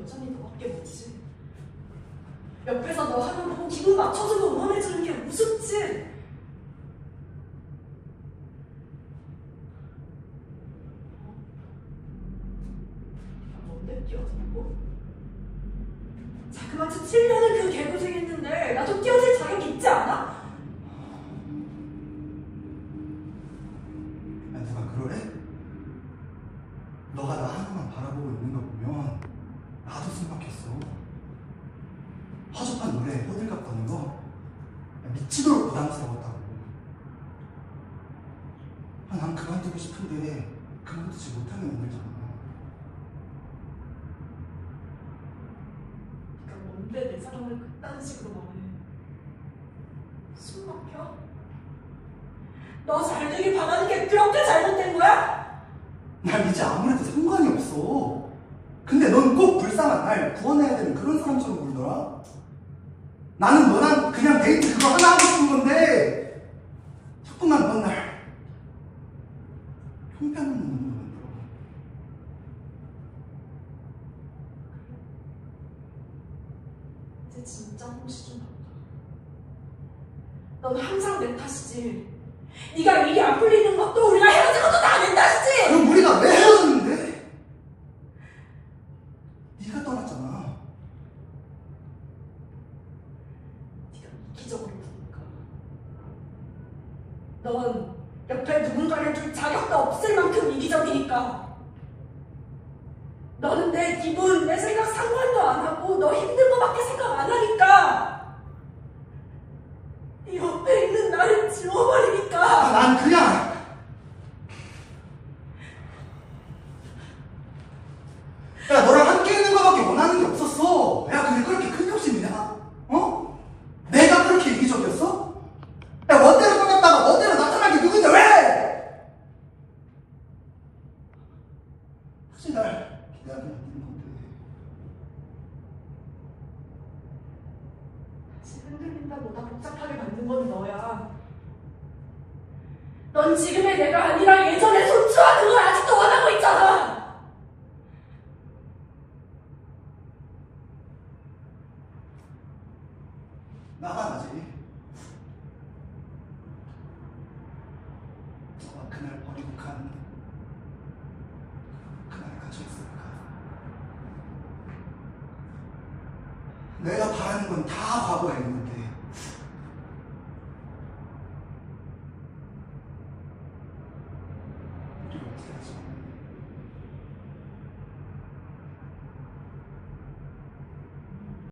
여전히 너밖에 모르지. 옆에서 너 하는 거 보고 기분 맞춰주고 응원해주는 게 우습지. 어? 뭔데 뛰어들고? 자그마치 7년을 그 개고생했는데 나도 뛰어들 자격 있지 않아? 야, 누가 그러래? 너가 나 하나만 바라보고 있는 거 보면 나도 숨 막혔어. 허접한 노래에 호들갑 떠는 거 야, 미치도록 부담스러웠다고. 아, 난 그만두고 싶은데 그만두지 못하는 애들잖아. 그러니까 뭔데 내 사랑을 그딴 식으로 말해? 숨 막혀? 너 잘 되길 바라는 게 그렇게 잘못된 거야? 난 이제 아무래도. 근데 넌 꼭 불쌍한 날 구원해야 되는 그런 사람처럼 보이더라. 나는 너랑 그냥 데이트 그거 하나 하고 싶은 건데 자꾸만 넌 날 형편없는 놈으로 만들어. 이제 진짜 홍시 좀 봤다. 넌 항상 내 탓이지. 네가 일이 안 풀리는 것도 우리가 헤어진 것도 다 내 탓이지. 그럼 우리가 왜 헤어졌는데? 네가 떠났잖아. 네가 이 기적으로 구니까. 넌 옆에 누군가를 둘 자격도 없을 만큼 이기적이니까. 너는 내 기분, 내 생각 상관도 안 하고 너 힘든 거밖에 생각 안 하니까. 네 옆에 있는 나를 아, 지워버리니까. 난 그냥 야 너랑 함께 있는 거밖에 원하는 게 없었어. 야 그게 그렇게 큰 욕심이냐? 어? 내가 그렇게 이기적이었어? 야 멋대로 떠났다가 멋대로 나타난 게 누군데 왜? 굳이 날 기다리는 건데. 다시 흔들린다 보다 복잡하게 만든 건 너야. 넌 지금의 내가 아니라 예전에 손주하는 걸 아직도 원하고 있잖아. 나가 나지. 너가 그날 버리고 간 그날에 갇혀있으니까. 내가 바라는 건 다 과거에 있는데 우리 어떻게 하지?